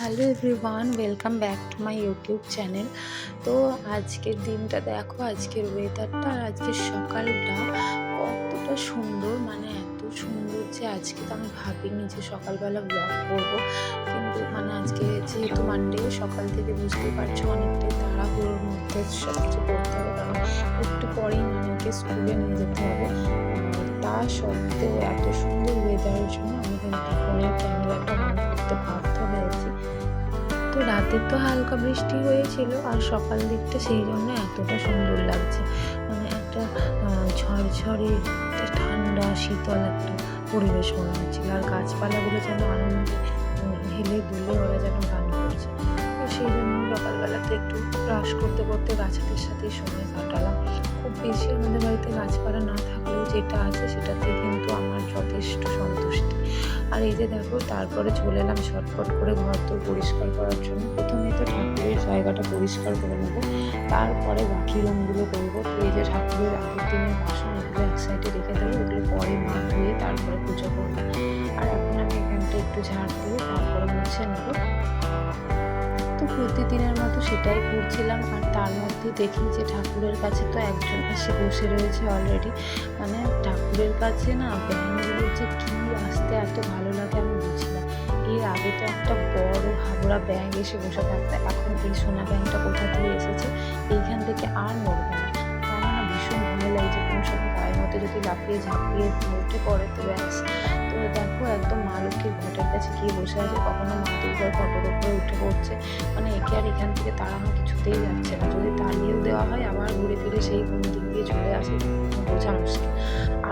Hello everyone, welcome back to my YouTube channel. তো আজকের দিনটা দেখো, আজকের ওয়েদারটা আর আজকের সকালটা কতটা সুন্দর মানে এত সুন্দর যে আজকে তো আমি ভাবিনি যে সকালবেলা ব্লগ করব। কিন্তু মানে আজকে যেহেতু মানডে সকাল থেকে বুঝতেই পারছ অনেকটাই তাড়াহুড়োর মধ্যে সব কিছু করতে হবে। কারণ একটু পরেই নানাকে স্কুলে নিয়ে যেতে হবে। তা সত্ত্বেও এত সুন্দর ওয়েদারের জন্য আমি কিন্তু ফোনের ক্যামেরাটা অন করতে হয়েছি তো রাতে তো হালকা বৃষ্টি হয়েছিল আর সকাল দিকটা সেই জন্য এতটা সুন্দর লাগছে। মানে একটা ঝরঝরে ঠান্ডা, শীতল একটা পরিবেশ মনে হচ্ছিল। আর গাছপালাগুলো যেন আনন্দে হেলে দুলে ওরা যেন গান করছে। সেই জন্য সকালবেলাতে একটু ব্রাশ করতে করতে গাছেদের সাথে সময় কাটালাম। খুব বেশি আমাদের বাড়িতে গাছপালা না থাকলেও যেটা আছে সেটাতে কিন্তু আমার যথেষ্ট সন্তুষ্টি। আর এই যে দেখো, তারপরে চলে এলাম শর্টফট করে ঘর তো পরিষ্কার করার জন্য। প্রথমে তো ঠাকুরের জায়গাটা পরিষ্কার করে নেব, তারপরে বাকি রুমগুলো করব। তো এই যে ঠাকুরের আগের দিনের বাসন এগুলো এক সাইডে রেখে দেবো, এগুলো পরে মা ধুয়ে তারপরে পুজো করব। আর এখন আমি এখানটা একটু ঝাড় দিয়ে তারপরে মুছে নেব। প্রতিদিনের মতো সেটাই করছিলাম। আর তার মধ্যে দেখি যে ঠাকুরের কাছে তো একজন এসে বসে রয়েছে অলরেডি মানে ঠাকুরের কাছে না ব্যাঙগুলো যে কী আসতে এত ভালো লাগে আমি বুঝি না। এর আগে তো একটা বড় হাবড়া ব্যাগ এসে বসে থাকতো, এখন এই সোনা ব্যাংকটা কোথা থেকে এসেছে এইখান থেকে আর নড়বে না। আমার না ভীষণ ভালো যে কোনো সময় গায়ের মতো যদি লাফিয়ে ঝাঁপিয়ে উঠে পড়ে তো ব্যাস। তো দেখো, একদম মা লক্ষ্মীর ঘটের কাছে গিয়ে বসে আছে। কখনো মা দুর্গার ফটোর উপরে উঠে পড়ছে। মানে একে আর এখান থেকে তাড়ানো কিছুতেই যাচ্ছে না। যদি তাড়িয়েও দেওয়া হয়, আবার ঘুরে ফিরে সেই কোন দিক দিয়ে চলে আসে। বোঝা মুশকিল।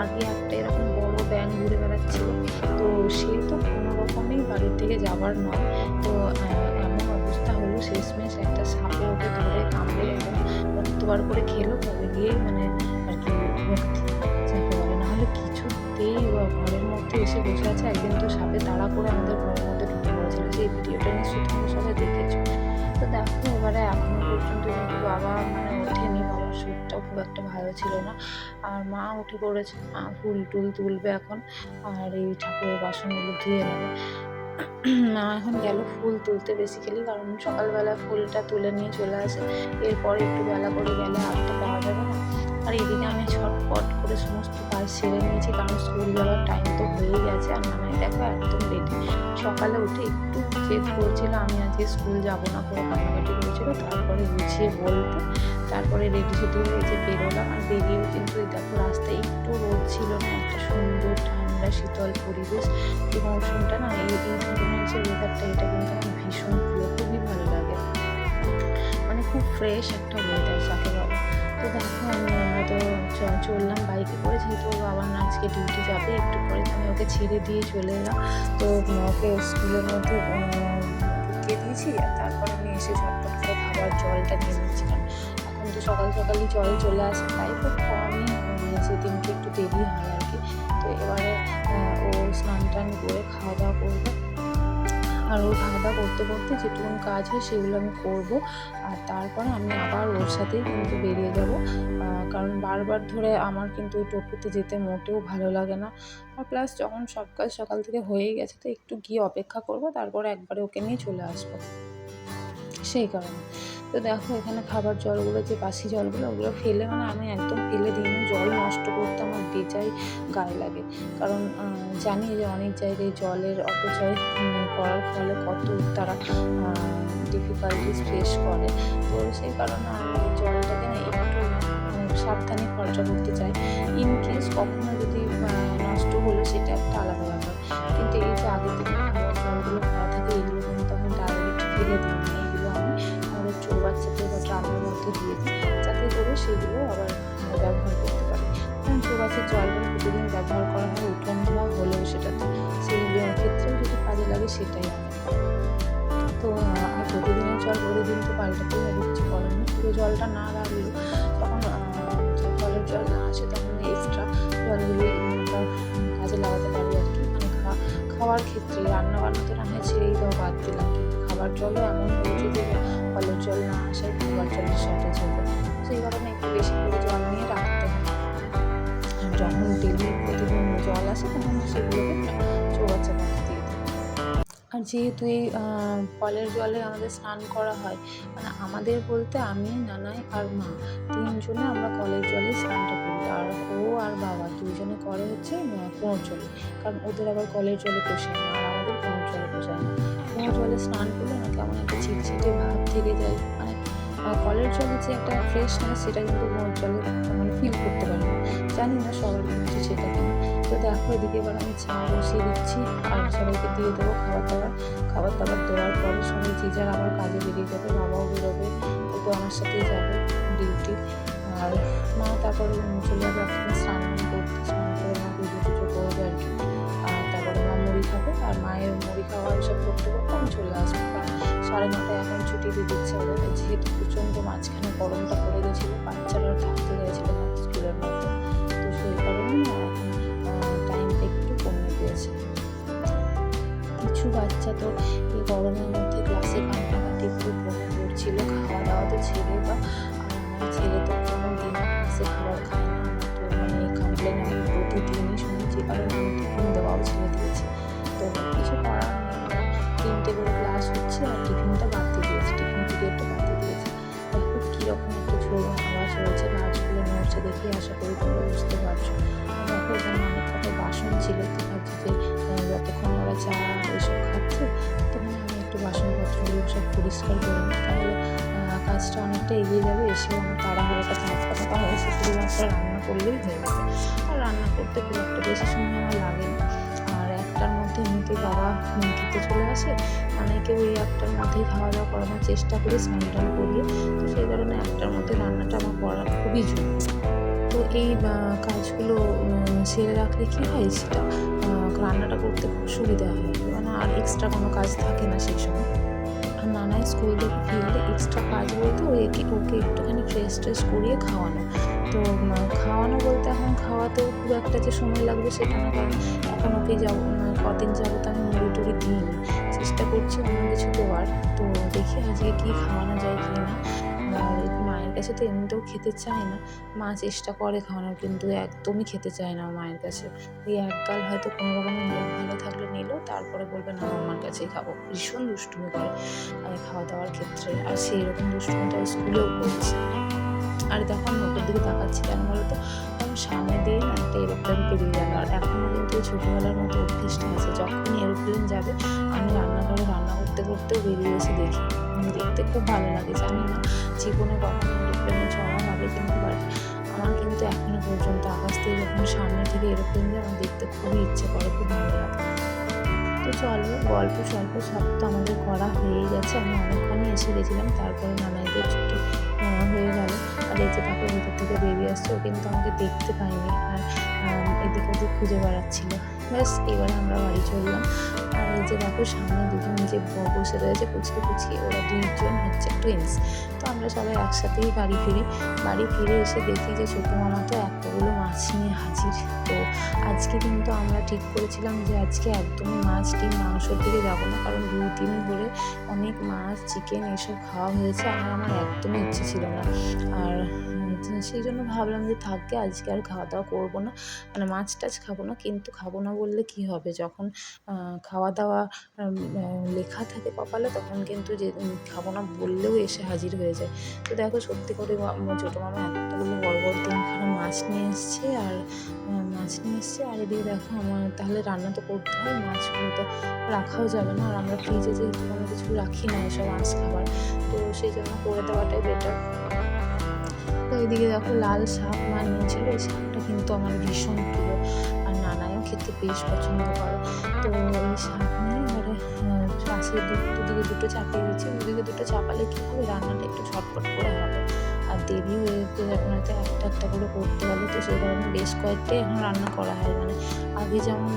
আগে একটা এরকম বড় ব্যাং ঘুরে বেড়াচ্ছিল। তো সে তো কোনো রকমেই বাড়ির থেকে যাবার নয়। তো এমন অবস্থা হলো শেষমেশ একটা সাপে ওকে ধরে কামড়ে একদম রক্তবার করে খেলো। তবে গিয়ে মানে আর কি মুক্তি বসে আছে, একদিন তো সাপে তাড়া করে আমাদের ঘরের মধ্যে ঢুকে পড়েছিল। সেই ভিডিওটা নিশ্চয়ই তোমরা সবাই দেখেছ। তো দেখো, এবারে এখনও পর্যন্ত কিন্তু বাবা মানে ওঠেনি, বাবার শরীরটাও খুব একটা ভালো ছিল না। আর মা উঠে পড়েছে, মা ফুল টুল তুলবে এখন। আর এই ঠাকুরের বাসনগুলো ধুয়ে নেবে। মা এখন গেল ফুল তুলতে বেসিক্যালি কারণ সকালবেলা ফুলটা তুলে নিয়ে চলে আসে। এরপরে একটু বেলা করে গেলে আর তো পাওয়া যাবে না। আর এদিকে আমি ছটপট সেরে নিয়েছি, কারণ স্কুল যাওয়ার টাইম তো হয়েই গেছে। আর নামাই দেখো, একদম রেডি সকালে উঠে একটু জেদ করছিল, আমি আজকে স্কুল যাব না করে কান্নাকাটি করেছিল। তারপরে গুছিয়ে বলতে, তারপরে রেডি সেডি হয়ে যে বেরোলাম। আর বেরিয়েও কিন্তু দেখো, রাস্তায় একটু রোদ ছিল না, একটা সুন্দর ঠান্ডা শীতল পরিবেশ। এই মৌসুমটা না, এই এই ধরনের ওয়েদারটা এটা কিন্তু আমার ভীষণ প্রিয়, খুবই ভালো লাগে। মানে খুব ফ্রেশ একটা ওয়েদার যাকে বলে। তো দেখো, আমি চললাম বাইকে করে, যেহেতু ওর বাবা না আজকে ডিউটি যাবে, একটু পরে আমি ওকে ছেড়ে দিয়ে চলে এলাম। তো ওকে স্কুলের মধ্যে ঢুকিয়ে দিয়েছি, আর তারপর আমি এসে ঝটপট করে খাবার জলটা নিয়ে নিচ্ছিলাম। এখন তো সকাল সকালই জল চলে আসে, তাই খুব কমই সেদিনকে একটু দেরি হয় আর কি। তো এবারে ও স্নান টান করে খাওয়া দাওয়া করবে। আর ওর খাওয়া করতে করতে যেটুকু কাজ হয় সেগুলো আমি করব। আর তারপরে আমি আবার ওর সাথেই কিন্তু বেরিয়ে যাব। কারণ বারবার ধরে আমার কিন্তু ওই টোটোতে যেতে মোটেও ভালো লাগে না। আর প্লাস যখন সব কাজ সকাল থেকে হয়ে গেছে তো একটু গিয়ে অপেক্ষা করব, তারপরে একবারে ওকে নিয়ে চলে আসব। সেই কারণে। তো দেখো, এখানে খাবার জলগুলো, যে বাসি জলগুলো, ওগুলো ফেলে মানে আমি একদম ফেলে দিই না। জল নষ্ট করতে আমার বেজায় গায়ে লাগে। কারণ জানি যে অনেক জায়গায় জলের অপচয় করার ফলে কত তারা ডিফিকাল্টিস ফেস করে। তো সেই কারণে আমি জলটাকে না একটু সাবধানে খরচা করতে চাই। ইন কেস কখনো যদি নষ্ট হলো, সেটা একটা আলাদা ব্যাপার। কিন্তু এই যে আগের থেকে ড্রামের মধ্যে দিয়ে দিই যাতে করে সেগুলো আবার ব্যবহার করতে পারি। কারণ চৌবাচ্চার জলগুলো প্রতিদিন ব্যবহার করা হয়, উঠোন ধোয়া হলেও সেটাতে সেই ক্ষেত্রেও যদি কাজে লাগে সেটাই। তো আর প্রতিদিনের জল প্রতিদিন তো পাল্টাতেই হবে, কিছু করার নেই। পুরো জলটা না লাগলেও তখন কলের জল না আসে তখন এক্সট্রা জলগুলি কাজে লাগাতে পারি আর কি। মানে খাওয়ার ক্ষেত্রে রান্না বান্না তো রান্না ছেড়েই দাও বাদ দিলাম। কিন্তু খাবার জলও এমন হয়েছে যে কলের জল না আসায় খাবার জলের শর্টেজ হবে সেই কারণে একটু বেশি করে জল নিয়ে রাখতে হয়। যখন ডেলি প্রতিদিন জল আসে, তখন সেগুলোকে চৌবাচ্চার মধ্যে দিয়ে আর যেহেতু এই কলের জলে আমাদের স্নান করা হয় মানে আমাদের বলতে আমি, নানাই আর মা তিনজনে আমরা কলের জলে স্নানটা করি। আর ও আর বাবা দুজনে করে হচ্ছে কুয়োর জলে। কারণ ওদের আবার কলের জলে পোষায় না, আর আমাদের কুয়োর জলে পোষায় না। কুয়োর জলে স্নান করলে না কেমন যে একটা ফ্রেশনেস সেটা কিন্তু কুয়োর জলে মানে ফিল করতে পারি জানি না সবার ক্ষেত্রে সেটা কিনা। তো দেখো এদিকে এবার আমি চা বসিয়ে দিচ্ছি। আর সবাইকে দিয়ে দেবো খাবার দাবার। খাবার দাবার দেওয়ার পরে সবাই যে যার আমার কাজে বেরিয়ে যাবে, বাবাও বেরোবে ও তো আমার সাথেই যাবে ডিউটি আর মা তারপরে চলে যাবে এখন স্নান করতে। স্নান করে মা পুজো টুজো করবে আর কি। আর তারপরে মা মুড়ি খাবে। আর মায়ের মুড়ি খাওয়া এসব করতে করতে আমি চলে আসব। সাড়ে নটায় এখন ছুটি দিয়ে দিচ্ছে ওদের। যেহেতু প্রচণ্ড মাঝখানে গরমটা পড়ে গেছিল, বাচ্চারা থাকতে না স্কুলের মধ্যে। তো সেই কারণে এখন টাইমটা একটু কমে দিয়েছে। কিছু বাচ্চা তো এই গরমের মধ্যে ক্লাসে কান্নাকাটি খুব করছিল খাওয়া দাওয়া তো ছেলে বা ছেলে তো কোনো দিন ক্লাসে খাবার খায় না। তো মানে কমপ্লেন আমি প্রতিদিনই শুনেছি, কারণ আমি টিফিন দেওয়াও ছেড়ে দিয়েছি। তো কিছু দেখে আশা করি তোমরা বুঝতে পারছ। দেখো, এখানে অনেক কটা বাসন ছিল। তো ভাবছি যতক্ষণ ওরা চা এসব খাচ্ছে তখন আমি একটু বাসনপত্রগুলো সব পরিষ্কার করে নিই। তাহলে কাজটা অনেকটা এগিয়ে যাবে। এসে আমার তাড়াহুড়োটা থাকবে না তাহলে এসে শুধুমাত্র রান্না করলেই হয়ে যাবে আর রান্না করতে খুব একটা বেশি সময় আমার লাগে না। আর একটার মধ্যে এমনিতেই বাবা খেতে চলে আসে। অনেকে ওই একটার মধ্যেই খাওয়া দাওয়া করানোর চেষ্টা করি স্নান করিয়ে, তো সেই কারণে একটার মধ্যে রান্নাটা আমার করা খুবই জরুরি। তো এই কাজগুলো সেরে রাখলে কি হয়? সেটা রান্নাটা করতে খুব সুবিধা হয়। মানে আর এক্সট্রা কোনো কাজ থাকে না সেই সময়। আর নানাই স্কুল থেকে ফিরলে এক্সট্রা কাজ বলতে ওই একে- ওকে একটুখানি ফ্রেশ ট্রেশ করিয়ে খাওয়ানো। তো খাওয়ানো বলতে এখন খাওয়াতেও খুব একটা যে সময় লাগবে সেটা না, কারণ এখন ওকে যাব কদিন যাব তো আমি মুড়ি টুড়ি দিইনি। চেষ্টা করছি অন্য কিছু দেওয়ার তো দেখি আজকে কী খাওয়ানো যায় কি না। আর কাছে তো এমনিতেও খেতে চায় না। মা চেষ্টা করে খাওয়ানোর, কিন্তু একদমই খেতে চায় না মায়ের কাছে। ওই একগাল হয়তো কোনো রকমের মুখ ভালো থাকলে নিল, তারপরে বলবে, না, আমার কাছেই খাব। ভীষণ দুষ্টুমি করে আর খাওয়া দাওয়ার ক্ষেত্রে। আর সেই রকম দুষ্টুমিটা স্কুলেও করছে। আর দেখো, আমি ওপর দিকে তাকাচ্ছি কেন বলো তো? সামনে দিয়ে একটা এরোপ্লেন পেরিয়ে গেল। আর এখনও কিন্তু ছোটোবেলার মতো অভ্যেসটা আছে। যখনই এরোপ্লেন যাবে, আমি রান্নাঘরে রান্না করতে করতেও বেরিয়ে এসে দেখি। দেখতে খুব ভালো লাগে, জানি না। জীবনে কখনো এরোপ্লেনে চড়া হবে কিন্তু আমার কিন্তু এখনও পর্যন্ত আকাশ থেকে যখন সামনে থেকে এরোপ্লেন যায় আমার দেখতে খুবই ইচ্ছে করে, খুব ভালো লাগে। তো চলো, গল্প স্বল্প সব তো আমাদের করা হয়েই গেছে। আমি অনেকক্ষণই এসে গেছিলাম, তারপরে নানাইদের ছুটি হয়ে গেল। আর এই যে তাকে ভেতর থেকে বেরিয়ে আসছে, ও কিন্তু আমাকে দেখতে পাইনি আর এদিক ওদিক খুঁজে বেড়াচ্ছিল। ব্যাস, এবারে আমরা বাড়ি চললাম। আর এই যে দেখো, সামনে দুজন যে বসে রয়েছে পুচকে পুচকি ওরা দুইজন হচ্ছে টুইন্স আমরা সবাই একসাথেই বাড়ি ফিরি। বাড়ি ফিরে এসে দেখি যে ছোটো মামা তো এতগুলো মাছ নিয়ে হাজির। তো আজকে কিন্তু আমরা ঠিক করেছিলাম যে আজকে একদমই মাছ, ডিম, মাংসর দিকে যাব না। কারণ দুই দিন ধরে অনেক মাছ চিকেন এসব খাওয়া হয়েছে আর আমার একদমই ইচ্ছে ছিল না। আর সেই জন্য ভাবলাম যে থাকবে আজকে আর খাওয়া দাওয়া করব না। মানে মাছ টাছ খাব না, কিন্তু খাব না বললে কি হবে? যখন খাওয়া দাওয়া লেখা থাকে কপালে, তখন কিন্তু যে খাব না বললেও এসে হাজির হয়ে যায়। তো দেখো সত্যি করে ছোটো মামা এতগুলো বড় বড় তিনখানা মাছ নিয়ে এসছে আর মাছ নিয়ে এসছে। আর এদিকে দেখো আমার তাহলে রান্না তো করতে হয়, মাছগুলো তো রাখাও যাবে না। আর আমরা ফ্রিজে যেহেতু কোনো কিছু রাখি না এসব মাছ খাবার, তো সেই জন্য করে দেওয়াটাই বেটার তো এদিকে দেখো লাল শাক মা নিয়েছিল, এই শাকটা কিন্তু আমার ভীষণ প্রিয়। আর নানাও খেতে বেশ পছন্দ করে। তো এই শাক নিয়ে পাশে দু- দুদিকে দুটো চাপিয়ে দিচ্ছি, দুদিকে দুটো চাপালে কী হবে? রান্নাটা একটু ছটফট করে হবে। আর দেরি হয়ে যাবে না তো একটা একটা করে করতে হবে, তো সেই কারণে বেশ কয়েকটাই এখন রান্না করা হয়। মানে আগে যেমন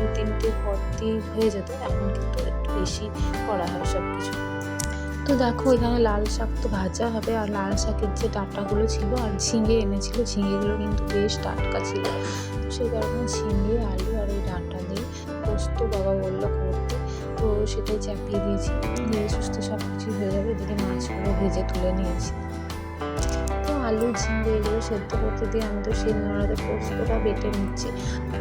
দু তিনটে ভর্তি হয়ে যেত, এখন কিন্তু একটু বেশি করা হয় সব কিছু তো দেখো, এখানে লাল শাক তো ভাজা হবে, আর লাল শাকের যে ডাঁটাগুলো ছিল, আর ঝিঙে এনেছিল, ঝিঙেগুলো কিন্তু বেশ টাটকা ছিল। সেই কারণে ঝিঙে, আলু আর ওই ডাঁটা দিয়ে পোস্ত বাবা বলল তো সেটাই চাপিয়ে দিয়েছি। ধীরে সুস্থ সব কিছু হয়ে যাবে, এদিকে মাছগুলো ভেজে তুলে নিয়েছি। তো আলু ঝিঙ্গে এগুলো সেদ্ধ করতে দিয়ে আমি তো শিলনোড়াতে পোস্তটা বেটে নিচ্ছি।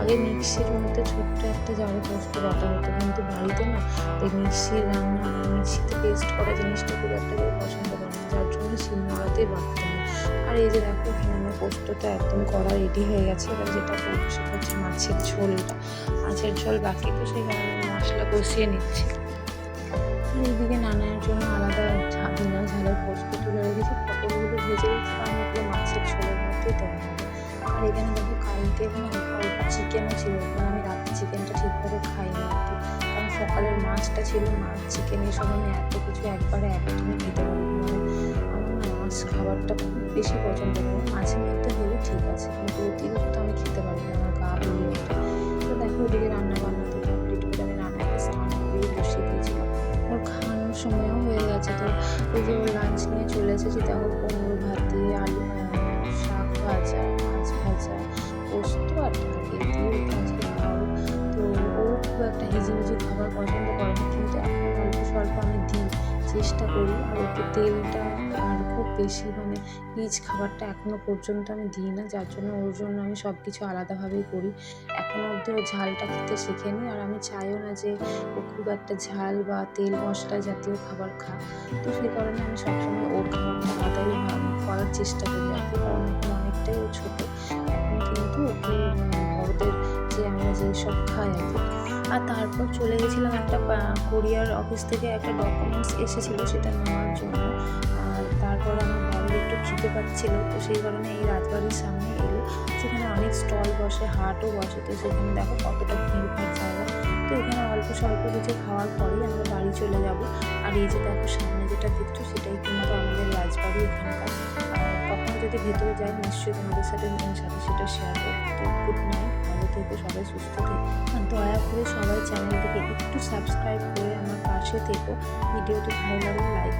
আগে মিক্সির মধ্যে ছোট্ট একটা জারে পোস্ত বাটা হতো, কিন্তু বাড়িতে না এই মিক্সির রান্না মিক্সিতে পেস্ট করা জিনিসটা খুব একটা কেউ পছন্দ করে না, যার জন্য শিলনোড়াতেই বাটতে হয়। আর এই যে দেখো, এখানে আমার পোস্তটা একদম করা রেডি হয়ে গেছে, এবার যেটা করব সেটা হচ্ছে মাছের ঝোলটা। মাছের ঝোল বাকি, তো সেই কারণে আমি মশলা কষিয়ে নিচ্ছি। এইদিকে নানার জন্য আলাদা ঝা- বিনা ঝালের পোস্ত তুলে রেখেছি। পটলগুলো ভেজে রেখেছি কারণ ওগুলো মাছের ঝোলের মধ্যেই দেওয়া আর এখানে দেখো, কালকে অল্প চিকেনও ছিল কারণ আমি রাতে চিকেনটা ঠিকভাবে খাই না আর কি কারণ সকালের মাছটা ছিল মাছ চিকেন এসব আমি এত কিছু একবারে একদমই খেতে পারি না। মাছ খাবারটা খুব বেশি পছন্দ করি মাছের মধ্যে হলে ঠিক আছে, কিন্তু অতিরিক্ত আমি খেতে পারি না, আমার গা বেরিয়ে ওদিকে রান্না বান্না তো কমপ্লিট করে আমি রান্নাকে স্নান করেই বসিয়ে দিয়েছিলাম ওর খাওয়ানোর সময়ও হয়ে গেছে তো। ওই যে ওর লাঞ্চ নিয়ে চলে এসেছি, দেখো কুমড়ো ভাত দিয়ে, আলু শাক ভাজা, মাছ ভাজা, পোস্ত আর খাওয়াবো তো ও খুব একটা হিজিবিজি খাবার পছন্দ করে না কিন্তু এখন অল্প স্বল্প আমি দিই, চেষ্টা করি। আর ওকে তেলটা আর খুব বেশি মানে রিচ খাবারটা এখনও পর্যন্ত আমি দিই না, যার জন্য ওর জন্য আমি সব কিছু আলাদাভাবেই করি। এখনও অবধি ও ঝালটা খেতে শেখেনি। আর আমি চাইও না যে ও খুব একটা ঝাল বা তেল মশলা জাতীয় খাবার খা তো সেই কারণে আমি সবসময় ওর খাবারটা আলাদাই করার চেষ্টা করি। আর কি কারণ এখন অনেকটাই ও ছোটো। এখন কিন্তু ওকে উম, বড়দের যে আমরা যেসব খাই আর কি। আর তারপর চলে গেছিলাম একটা কোরিয়ার অফিস থেকে একটা ডকুমেন্টস এসেছিল সেটা নেওয়ার জন্য। আর তারপর আমার একটু পাচ্ছিল তো সেই কারণে এই রাজবাড়ির সামনে এলো সেখানে অনেক স্টল বসে, হাটও বসে। তো সেখানে দেখো কতটা ভিড় ভাড় জায়গা। তো এখানে অল্প স্বল্প কিছু খাওয়ার পরেই আমরা বাড়ি চলে যাব। আর এই যে দেখো সামনে যেটা দেখছ সেটাই কিন্তু আমাদের রাজবাড়ি এখানকার। আর কখনো যদি ভেতরে যাই, নিশ্চয়ই তোমাদের সাথে সাথে সেটা শেয়ার করব। তো গুড নাইট ভালো থেকো, সবাই সুস্থ থেকো। আর দয়া করে সবাই চ্যানেলটিকে একটু সাবস্ক্রাইব করে আমার পাশে থেকো। ভিডিওটি ভালো লাগলে লাইক